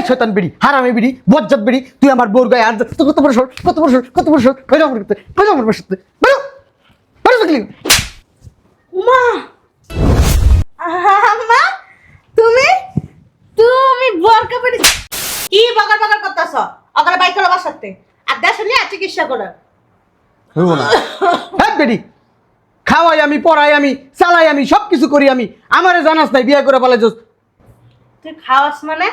এই শয়তান বিড়ি হারামে বিড়ি বজ্জাত বিড়ি তুই আমার বোর গায়ে আর কত বড় সর কত বড় সর কত বড় সর বেরো আমার করতে বেরো আমার সাথে বেরো বেরো দেখলি মা আম্মা তুমি তুমি বরকা পরে কি বাগার বাগার করতেছ? অগরে বাইক করে বাসাতে আর দেশ নিয়ে চিকিৎসা করে হইব না। হ্যাঁ বেড়ি খাওয়াই আমি পড়াই আমি চালাই আমি সব কিছু করি আমি। আমারে জানাস নাই বিয়ে করে পালাই তুই খাওয়াস মানে?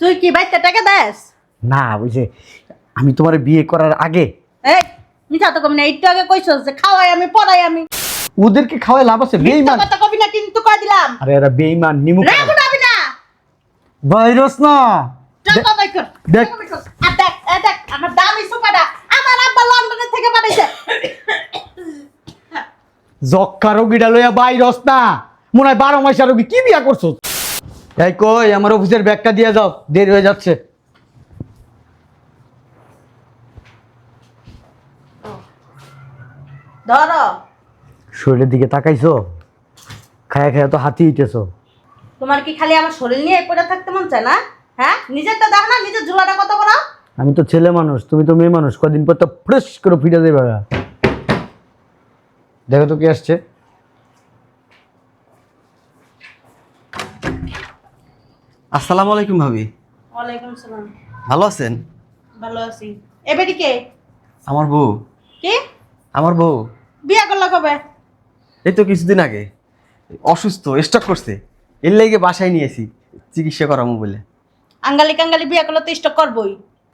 তুই কি বাইতে টাকা দেস? না বুঝে আমি তোমার বিয়ে করার আগে এই মিথ্যা তো কবি না একটু আগে কইছস যে খাওয়াই আমি পড়াই আমি। ওদেরকে খাওয়াই লাভ আছে বেইমান কথা কবি না কিন্তু কই দিলাম। আরে এরা বেইমান নিমুখ রাগ উঠাবি না। ভাইরাস না। বাই দেখ। আর দেখ এই দেখ আমার দামি সোফাটা আমার আব্বা লন্ডনের থেকে পাঠাইছে। যক্ষা রোগীটা লইয়া ভাইরাস না। মনে হয় বারো মাসা রোগী কি বিয়া করছ? এই কই আমার অফিসের ব্যাগটা দিয়ে যাও দেরি হয়ে যাচ্ছে। ধরো শরীরের দিকে তাকাইছো? খায়া খায়া তো হাতি হইতেছো তোমার কি খালি আমার শরীর নিয়ে পড়ে থাকতে মন চায় না? হ্যাঁ? নিজের তো দেখ না নিজের ঝোলাটা কত বড়? আমি তো ছেলে মানুষ তুমি তো মেয়ে মানুষ কদিন পর তো ফ্রেশ করে ফিরে দেবে দেখো তো কি আসছে। আসসালামু আলাইকুম ভাবি। ওয়ালাইকুম সালাম ভালো আছেন? ভালো আছি। এবারে কে? আমার বউ। কি? আমার বউ। বিয়া করলা কবে? এই তো কিছুদিন আগে। অসুস্থ স্টক করছে। এর লেগে বাসায় নিয়েছি চিকিৎসা করামু বলে। আঙ্গালি কাঙ্গালি বিয়া করলে তো স্টক করবই।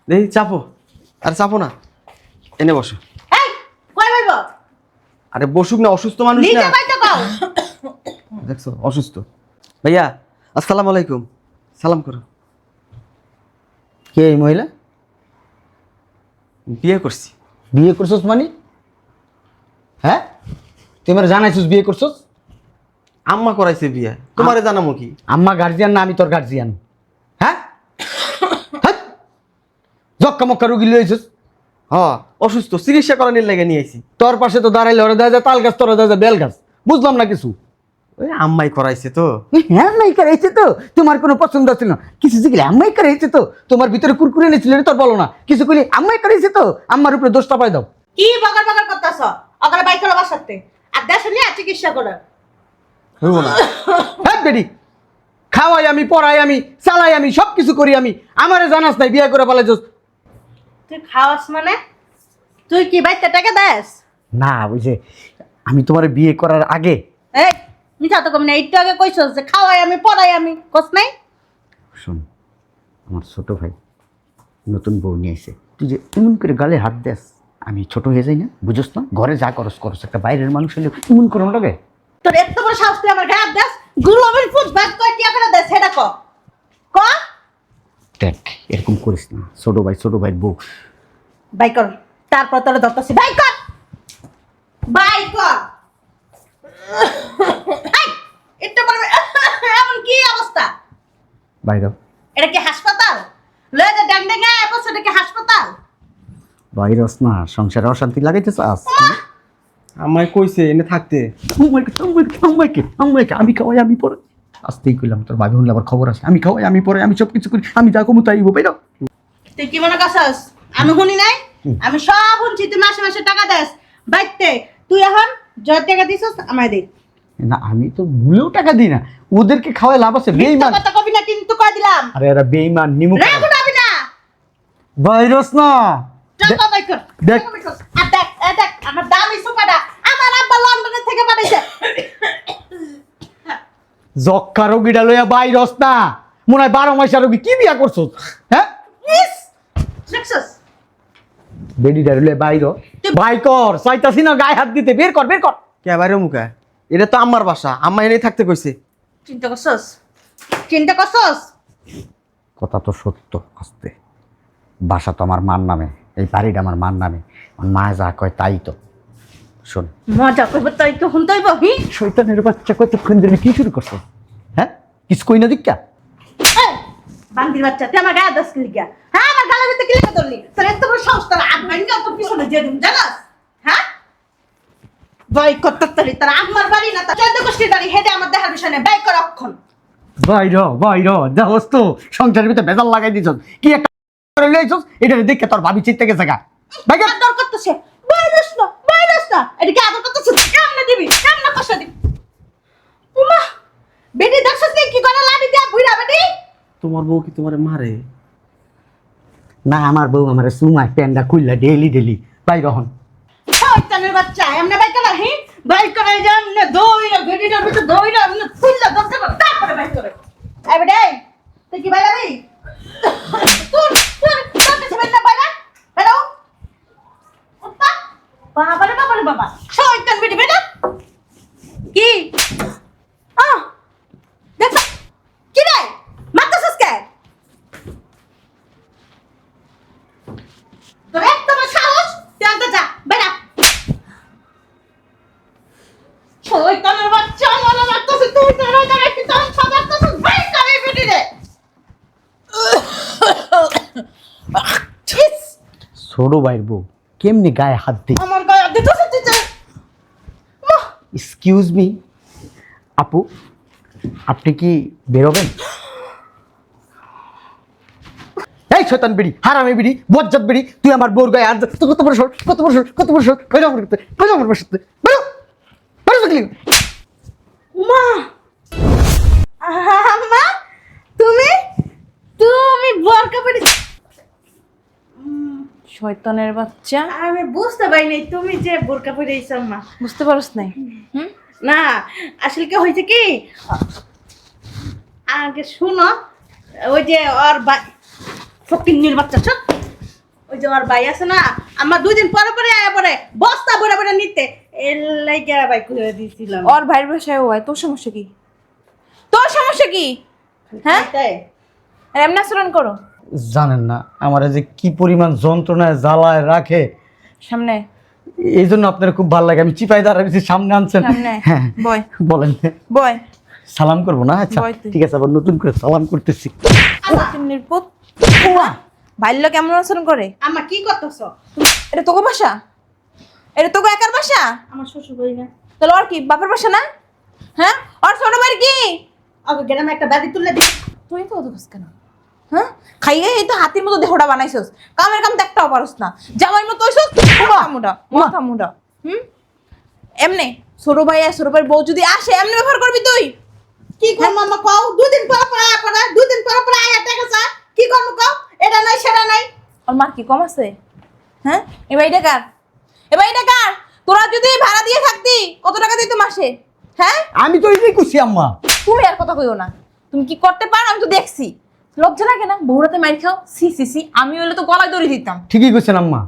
দেখি চাপো। আরে চাপো না। এনে বসো। এই কই ভাইব আরে বসুক না অসুস্থ মানুষ নিজে না বাইতে কও। দেখছ অসুস্থ। ভাইয়া আসসালামু আলাইকুম। সালাম করো। কে এই মহিলা? বিয়ে করছি। বিয়ে করছস মানে? হ্যাঁ? তুই আমার জানাইছিস বিয়ে করছস? আম্মা করাইছে বিয়ে। তোমারে জানামো কি? আম্মা গার্জিয়ান না আমি তোর গার্জিয়ান হ্যাঁ? হ্যাঁ? জক্কা মক্কা রুগী লইছিস হ অসুস্থ চিকিৎসা করানোর লেগে নিয়ে আইছি। তোর পাশে তো দাঁড়াইলে ওরা দেয় যায় তাল গাছ তোরা দেয় যায় বেল গাছ বুঝলাম না কিছু? ওই আম্মাই করাইছে তো। হ্যাঁ আম্মাই করাইছে তো। তোমার কোনো পছন্দ ছিল না। কিছু শিখলে আম্মাই করাইছে তো। তোমার ভিতরে কুরকুরে এনেছিল তোর বলো না। কিছু কইলে আম্মাই করাইছে তো। আম্মার উপরে দোষটা পাই দাও। কি বাগার বাগার করতেছ? অগরে বাইক করে বাসাতে আর দেশ নিয়ে চিকিৎসা করে হইব না। হ্যাঁ বেডি। খাওয়াই আমি পড়াই আমি চালাই আমি সব কিছু করি আমি। আমারে জানাস নাই বিয়ে করে পালাই তুই খাওয়াস মানে? তুই কি বাইতে টাকা দেস? না বুঝে আমি তোমার বিয়ে করার আগে এই মিথ্যা তো কবি না একটু আগে কইছস যে খাওয়াই আমি পড়াই আমি কস নাই? শোন আমার ছোট ভাই নতুন বউ নিয়ে এসে তুই যে এমন করে গালে হাত দেস আমি ছোট হয়ে যাই না বুঝোস না? ঘরে যা করস করস একটা বাইরের মানুষ হলে এমন করো লাগে। তোর এত বড় সাহস তুই আমার গায়ে হাত দেস? গুলামের ফুট ব্যাগ কয় টিয়া করে দেস সেটা ক। ক? দেখ এরকম করিস না। ছোট ভাই ছোট ভাই বউ। বাই কর তারপর তোর দত্তাছি বাই কর! বাই কর! একটু বলবে এমন কি অবস্থা? বাইরে এটা কি হাসপাতাল? লয়ে যা ডাং ডাঙ্গা এরপর সেটা কি হাসপাতাল? বাইরস না সংসারে অশান্তি লাগাইতে চাস আম্মাই কইছে এনে থাকতে। আমি খাওয়াই আমি পরে। আসতেই কইলাম তোর ভাবি হলে আবার খবর আছে। আমি খাওয়াই আমি পরে আমি সব কিছু করি আমি যা কমু তাই বাইরাও তুই কি মনে করছস? আমি শুনি নাই? আমি সব শুনছি তুই মাসে মাসে টাকা দেস। বাইতে তুই এখন জয় টাকা দিছস আমায় দে। না আমি তো ভুলেও টাকা দিই না। ওদেরকে খাওয়াই লাভ আছে বেইমান কথা কবি না কিন্তু কই দিলাম? আরে এরা বেইমান নিমুখ রাগ উঠাবি না। ভাইরাস না। টাকা বাই কর দেখ। আর দেখ এই দেখ আমার দামি সোফাটা আমার আব্বা লন্ডনের থেকে পাঠাইছে যক্ষা রোগীটা লইয়া ভাইরাস না। মনে হয় বারো মাসা রোগী কি বিয়া করছ? হ্যাঁ? বেডিটা লইয়া বাইর ভাই কর চাইতাছি না গায়ে হাত দিতে। বের কর বের কর। কে বাইরে মুখা? এটা তো আমার বাসা। আম্মা এনেই থাকতে কইছে। চিন্তা করছস? চিন্তা করছস? কথা তো সত্য আস্তে। বাসা তো আমার মার নামে এই বাড়িটা আমার মার নামে। আমার মা যা কয় তাই তো। শোন। মজা করব তাই তো হুন তৈব হি? শৈতানের বাচ্চা কতক্ষণ ধরে কি শুরু করছ? হ্যাঁ? কিছু কই না দিকা বান্দির বাচ্চা তুই আমার গায়ে দশ কিলি গিয়া হ্যাঁ আমার গালের ভিতরে কিলি ধরলি। তোর এত বড় সাহস তোর আগ ভাঙ্গা তোর পিছনে দিয়ে দিম জানাস? হ্যাঁ? বাই কত তারি তোর আমার বাড়ি না তোর চোদ্দ গোষ্ঠীর বাড়ি হেডে আমার দেখার বিষয় নেই বাই কর অক্ষণ? বাইর বাইর দেহস তো সংসারের ভিতরে বেজাল লাগাই দিছ কি একটা করে লইছস এটা দেখে তোর ভাবি চিত্তে গেছে গা। আদর করতেছে। বাইরেস না বাইরেস না। এদিকে আদর করতেছে? কেমনে দিবি কেমনে কষ্ট দিবি। উমা বেটি দেখছিস কি করে লাড়ি দিয়া বুইরা বেটি? তোমার বউ কি তোমার মারে? না আমার বউ আমার সুমায় প্যান্ডা খুললা ডেলি ডেলি বাইর হন শয়তানের বাচ্চা। এমনে বাই করে হি? বাই করে যে এমনে দইরা বেটিটার ভিতরে দইরা এমনে খুললা দরজা করে তারপরে বাই করে এই বেটি তুই কি বাইরা বি তোর তোর তোর কাছে বাইরা বাইরা হ্যালো ওপা বাবা রে বাবা রে বাবা শয়তান বেটি বেটা কি আহ দেখ কি রে মারতেছিস কে তোর এত বড় সাহস তুই আনতে যা বেড়া শয়তানের বাচ্চা মনে মারতেছে তুই তোর ওখানে কি তোর সবার তো ভাই করে বেটি রে ছিস ছোট বাইর বউ। কেমনি গায়ে হাত দি আমার গায়ে দিতেছে তুই এক্সকিউজ মি আপু আপনি কি বেরোবেন? এই শয়তান বিড়ি হারামে বিড়ি বজ্জাত বিড়ি তুই আমার বোর গায়ে আর তো কত বড় সর কত বড় সর কত বড় সর বেরো আমার করতে আমার সাথে বেরো! বেরো দেখলি মা। আম্মা তুমি? তুমি শয়তানের বাচ্চা। আমি বুঝতে পারিনি তুমি যে বোরকা পরে এসো আম্মা। বুঝতে পারস নাই? হুম? না আসলে কি হয়েছে কি? আগে শুনো ওই যে ওর ভাই ফকিন্নির বাচ্চা ছোট ওই যে ওর ভাই আছে না আমার দুই দিন পরে পরে আয়া পরে বস্তা বড় বড় নিতে। এর লাইগা ভাই করে দিয়েছিলাম ওর ভাইয়ের বাসায় ও হয় তোর সমস্যা কি? তোর সমস্যা কি? হ্যাঁ? তাই? আর এমনি আচরণ করো। জানেন না আমার যে কি পরিমাণ যন্ত্রণায় জ্বালায় রাখে। সামনে। এই জন্য আপনার খুব ভালো লাগে আমি চিপাই দাঁড়াচ্ছি সামনে আনছেন। হ্যাঁ বলেন। বয়। সালাম করব না? আচ্ছা ঠিক আছে আবার নতুন করে সালাম করতেছি। ভাইল্য কেমন আচরণ করে? আমা কি করতেছ? এটা তোকে বাসা? এটা তোকে একার বাসা? আমার শ্বশুর বাড়ি না। তাহলে ওর কি বাপের বাসা না? হ্যাঁ? ওর ছোট ভাই কি? আগে গ্রামে একটা বাড়ি তুললে দি তুই তো অধকস কেন? হ্যাঁ? খাইয়ে এই তো হাতির মতো দেহটা বানাইছস। কামের কাম তো একটাও পারস না। জামাইর মতো হইছস? মাথা মুডা মাথা মুডা হুম? এমনে ছোট ভাই আর ছোট ভাইয়ের বউ যদি আসে এমনি ব্যবহার করবি তুই? কি করব আমা কও? দুদিন পর পর আয়া পড়া দুদিন পর পর আয়া টাকা চা কি করব কও? এটা নাই সেটা নাই। ওর মার কি কম আছে? হ্যাঁ? এবার এটা কার? এবার এটা কার? তোরা যদি ভাড়া দিয়ে থাকতি কত টাকা দিত মাসে? হ্যাঁ? আমি তো এই খুশি আম্মা। তুমি আর কথা কইও না। তুমি কি করতে পারো? আমি তো দেখছি। লজ্জা লাগে না? বউরাতে মাইর খাও? সি সি সি আমি হইলে তো গলায় দড়ি দিতাম। ঠিকই কইছেন আম্মা।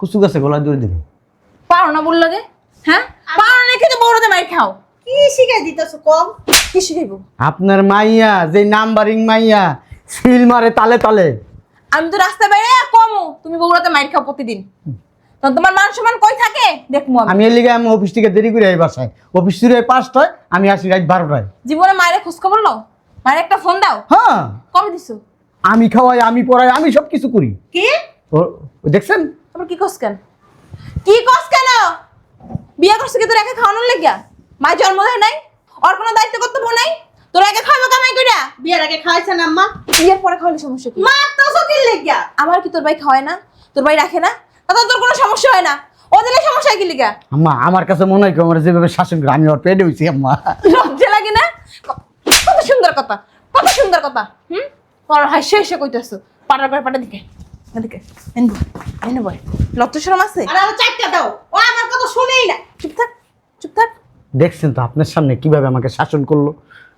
কুচু গাছে গলায় দড়ি দেবে। পারো না বলল গে হ্যাঁ? পারো না কিন্তু বউরাতে মাইর খাও। কি শিখাই দিতেছ কম? কি শিখাইবো? আপনার মাইয়া যে নাম্বারিং মাইয়া সিল মারে তালে তালে। আমি তো রাস্তা বাইরে কমো। তুমি বউরাতে মাইর খাও প্রতিদিন। তোমার মান সম্মান কই থাকে? দেখমু আমি। আমি এর লিগে আমি অফিস থেকে দেরি করে এই বাসায়। অফিস শুরু হয় পাঁচটায় আমি আসি রাত বারোটায়। জীবনে মায়ের খোঁজ খবর লও? মায়ের একটা ফোন দাও। হ্যাঁ। কবে দিছো? আমি খাওয়াই আমি পড়াই আমি সব কিছু করি। কি? দেখছেন? তারপর কি কস কেন? কি কস কেন? বিয়ে করছে কি তোর একা খাওয়ানোর লেগিয়া? মায়ের জন্ম দেয় নাই ওর কোনো দায়িত্ব কর্তব্য নাই তোর একা খাওয়াবো কামাই কইরা? বিয়ের আগে খাইছেন আম্মা? বিয়ের পরে খাওয়ালে সমস্যা কি? মা তো সকিল লেগিয়া? আমার কি তোর ভাই খাওয়ায় না? তোর ভাই রাখে না? তাতে তোর কোনো সমস্যা হয় না? ওদের সমস্যা কি লিগা আম্মা আমার কাছে মনে হয় কি আমার যেভাবে শাসন করে আমি ওর পেটে হয়েছি আম্মা লজ্জা লাগে না ক- কত সুন্দর কথা কত সুন্দর কথা। হুম? তোর হাসি হাসি কইতেছো পাটার করে পাটা দিকে। এদিকে এনবো এনে বয় লজ্জা শরম আছে? আর আরও চারটা দাও ও আমার কথা শুনেই না। চুপ থাক চুপ থাক। দেখছেন তো আপনার সামনে কীভাবে আমাকে শাসন করল?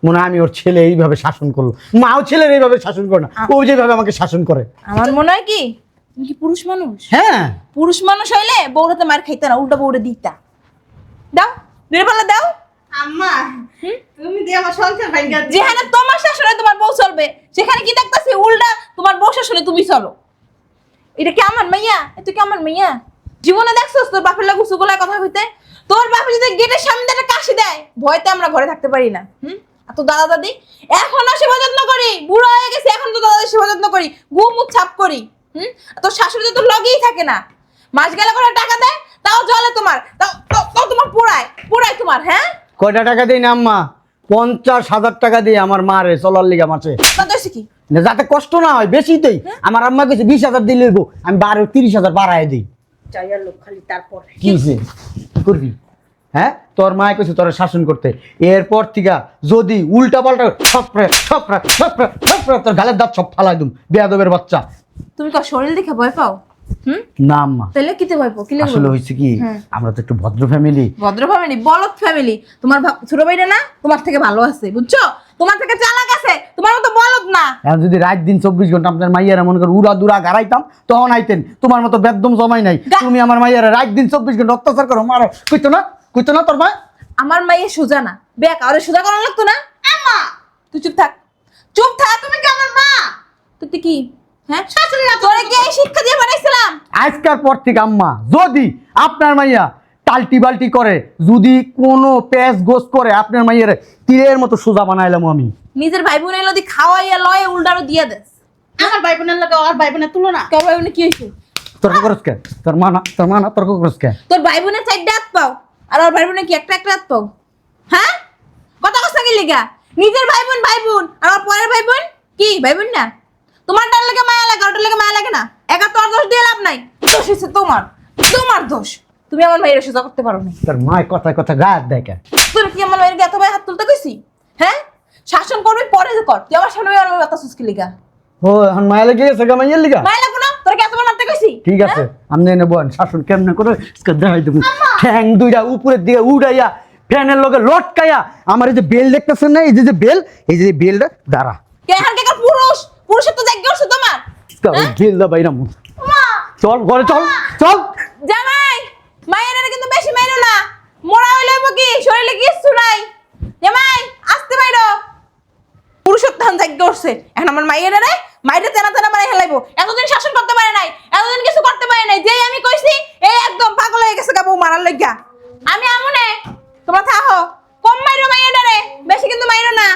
মনে আমি ওর ছেলে এইভাবে শাসন করল। মাও ছেলের এইভাবে শাসন করে না ও যেভাবে আমাকে শাসন করে। আমার মনে হয় কি তুমি কি পুরুষ মানুষ? হ্যাঁ। পুরুষ মানুষ হইলে বউরাতে মার খাইতে না উল্টা বউরে দিতা। দাও দুই পাল্লা দাও। আম্মা তুমি দিয়ে আমার সংসার ভাঙ্গা যেখানে তোমার শাশুড়ে তোমার বউ চলবে সেখানে কি দেখতেছি? উল্টা তোমার বউ শাশুড়ে তুমি চলো। এটা কি আমার মাইয়া? এটা কি আমার মাইয়া? জীবনে দেখছস তোর বাপের লাগু সুগলায় কথা হইতে তোর বাপে যদি গেটের সামনে একটা কাশি দেয় ভয়তে আমরা ঘরে থাকতে পারি না হুম? আর তোর দাদা দাদি? এখনও সেবা যত্ন করি বুড়ো হয়ে গেছে এখন তো দাদাদের সেবা যত্ন করি গু মুখ ছাপ করি হুম? আর তোর শাশুড়ি তো তোর লগেই থাকে না। মাস গেলে করে টাকা দেয় তাও জলে তোমার তাও তোমার পোড়ায় পোড়ায় তোমার হ্যাঁ? কয়টা টাকা দিই না আম্মা? পঞ্চাশ হাজার টাকা দিয়ে আমার মারে চলার লিগা মাসে কি? যাতে কষ্ট না হয় বেশি তোই আমার আম্মা কেছে বিশ হাজার হইবো, আমি বারো তিরিশ হাজার বাড়ায় দিই। কি করবি? হ্যাঁ? তোর মায় কইছে তোর শাসন করতে। এরপর থেকে যদি উল্টা পাল্টা সপরে সপরে সপরে সপরে তোর গালের দাঁত সব ফালাই দুম বেয়াদবের বাচ্চা। তুমি কো শরীর দেখে ভয় পাও? না আম্মা। তাহলে কিতে কি আসলে হয়েছে কি হ্যাঁ। আমরা তো একটু ভদ্র ফ্যামিলি ভদ্র ফ্যামিলি বলদ ফ্যামিলি তোমার ছোট না তোমার থেকে ভালো আছে বুঝছ? তোমার থেকে চালাক আছে তোমার মতো বলদ না। এখন যদি রাত দিন চব্বিশ ঘণ্টা আপনার মাইয়ারা মনে করো উড়া দুরা গাড়াইতাম তখন আইতেন। তোমার মতো বেদম জমাই নাই। তুমি আমার মাইয়ারা রাত দিন চব্বিশ ঘণ্টা অত্যাচার করো মারো। কইতো না? কইতো না তোর মা? আমার মাইয়ে সোজা না। বেক আরে সোজা করানো লাগতো না? আম্মা! তুই চুপ থাক। চুপ থাক তুমি কি আমার মা? তুই কি হ্যাঁ? তোরে কি এই শিক্ষা দিয়ে বানাইছিলাম? আজকের পর থেকে আম্মা যদি আপনার মাইয়া টাল্টি বাল্টি করে যদি কোনো প্যাঁচ গোস করে আপনার মাইয়ের তীরের মতো সোজা বানাইলাম আমি। নিজের ভাই বোনের যদি খাওয়াইয়া লয় উল্টারও দিয়ে দেস। আমার ভাই বোনের লাগে আর ভাই বোনের তুলনা? কেউ ভাই বোনে কি হয়েছে তর্ক করস কে? তোর মা না তোর মা না তর্ক করস কে? তোর ভাই বোনের চারটে হাত পাও আর ওর ভাই বোনের কি একটা একটা হাত পাও? হ্যাঁ? কথা কথা কি লিগা? নিজের ভাই বোন ভাই বোন আর ওর পরের ভাই বোন কি? ভাই বোন না? তোমার ডাল লাগে মায়া লাগে ওটার লাগে মায়া লাগে না? একা তোর দোষ দিয়ে লাভ নাই। দোষ হচ্ছে তোমার। তোমার দোষ। তুমি আমার মায়ের সোজা করতে পারো না তোর মায়ের কথায় কথা গায়ের দেয় কে তোর কি আমার মায়ের এত ভাই হাত তুলতে কইছি? হ্যাঁ? শাসন করবি পরে কর। তুই আমার সামনে আমার কথা সুস্কি লিগা। ও এখন মায়া লেগে গেছে গা মাইয়ের লিগা? মায়া লাগবো না? তোর কি এতবার মারতে কইছি? ঠিক আছে আমি এনে বোন শাসন কেমনে করে? আজকে দেখাই দেবো। ঠ্যাং দুইটা উপরের দিকে উড়াইয়া ফ্যানের লগে লটকাইয়া আমার এই যে বেল দেখতেছেন না? এই যে যে বেল এই যে বেলটা দাঁড়া। কে এখান কে পুরুষ পুরুষের তো জায়গা আছে তোমার। আজকে দা বাইরা চল ঘরে চল চল। জামাই মায়ের কিন্তু বেশি মাইরো না। মোড়া হইলে কি? শরীরে কিচ্ছু নাই। জামাই আসতে বাইরো পুরুষোত্তম জাগ্য উঠছে এখন আমার মাইয়ের রে মাইরে তেনা তেনা মানে হেলাইবো। এতদিন শাসন করতে পারে নাই এতদিন কিছু করতে পারে নাই। যেই আমি কইছি এই একদম পাগল হয়ে গেছে গাবো মারার লইগা। আমি আমনে তোমরা থাকো। কম মাইরো মাইয়ের রে বেশি কিন্তু মাইরো না।